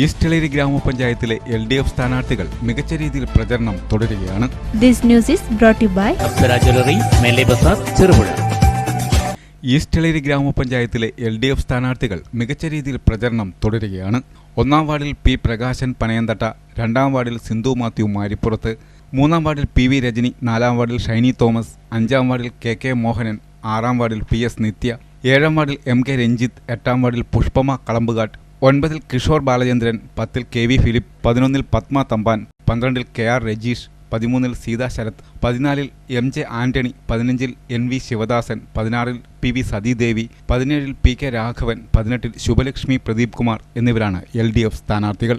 ഈസ്റ്റ്ലേരി ഗ്രാമപഞ്ചായത്തിലെ L D F സ്ഥാനാർത്ഥികൾ മികച്ച രീതിയിൽ പ്രചരണം തുടരുകയാണ്. This news is brought to by Apsara jewellery Cherupuzha. Eastleri ഗ്രാമപഞ്ചായത്തിലെ എൽ ഡി എഫ് സ്ഥാനാർത്ഥികൾ മികച്ച രീതിയിൽ പ്രചരണം തുടരുകയാണ്. ഒന്നാം വാർഡിൽ പി പ്രകാശൻ പനയന്തട്ട രണ്ടാം വാർഡിൽ സിന്ധു മാത്യു മാരിപ്പുറത്ത് മൂന്നാം വാർഡിൽ പി വി രജനി നാലാം വാർഡിൽ ഷൈനി തോമസ് അഞ്ചാം വാർഡിൽ കെ കെ മോഹനൻ ആറാം വാർഡിൽ പി എസ് നിത്യ ഏഴാം വാർഡിൽ എം കെ രഞ്ജിത്ത് എട്ടാം വാർഡിൽ പുഷ്പമ കളമ്പുകാട്ട് ഒൻപതിൽ കിഷോർ ബാലചന്ദ്രൻ പത്തിൽ കെ വി ഫിലിപ്പ് പതിനൊന്നിൽ പത്മ തമ്പാൻ പന്ത്രണ്ടിൽ കെ ആർ രജീഷ് പതിമൂന്നിൽ സീതാ ശരത് പതിനാലിൽ എം ജെ ആന്റണി പതിനഞ്ചിൽ എൻ വി ശിവദാസൻ പതിനാറിൽ പി വി സതീദേവി പതിനേഴിൽ പി കെ രാഘവൻ പതിനെട്ടിൽ ശുഭലക്ഷ്മി പ്രദീപ് കുമാർ എന്നിവരാണ് എൽ ഡി എഫ് സ്ഥാനാർത്ഥികൾ.